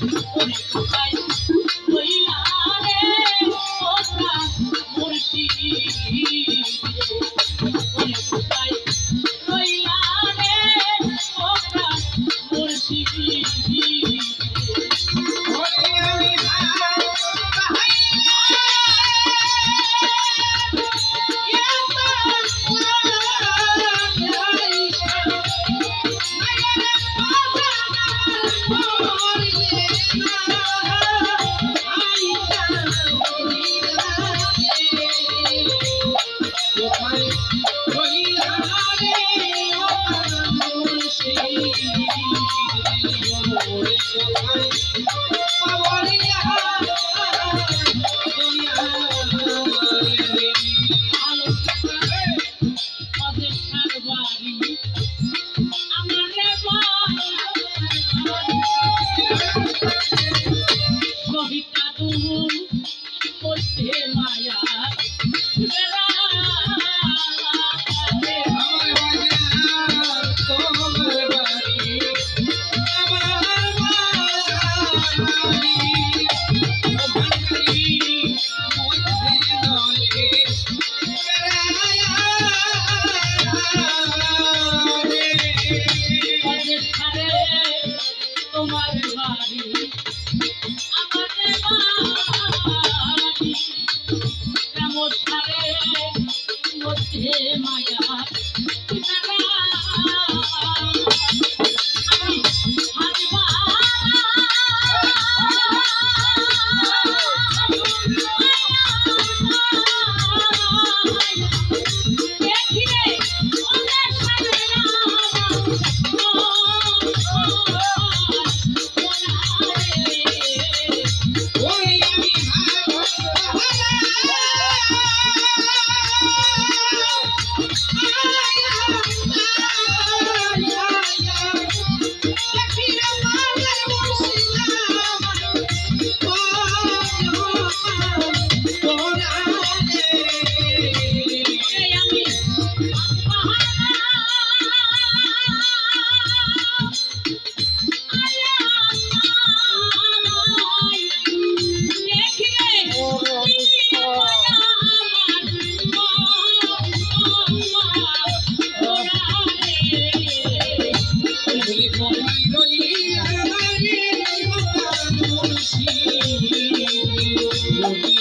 ওরে কোথায় অটো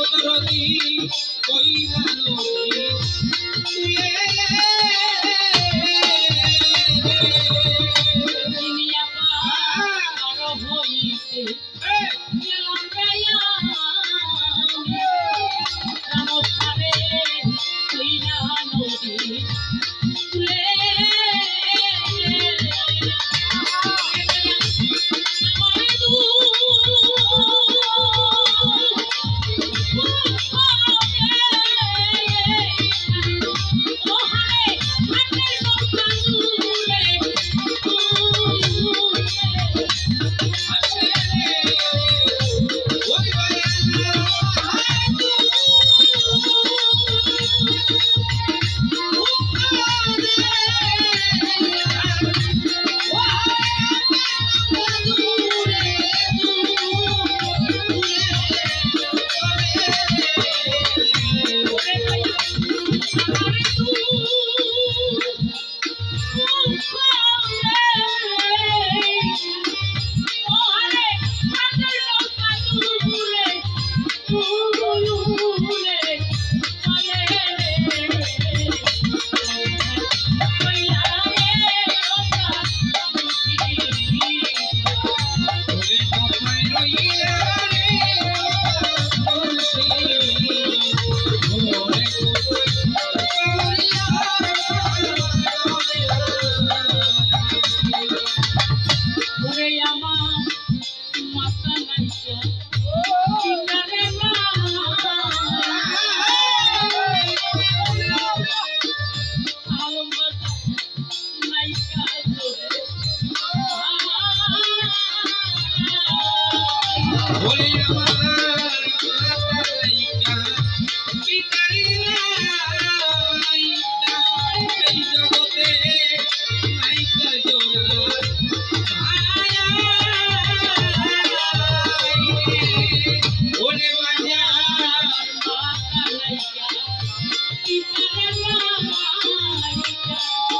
ওদরদি কইরা নদী Thank you.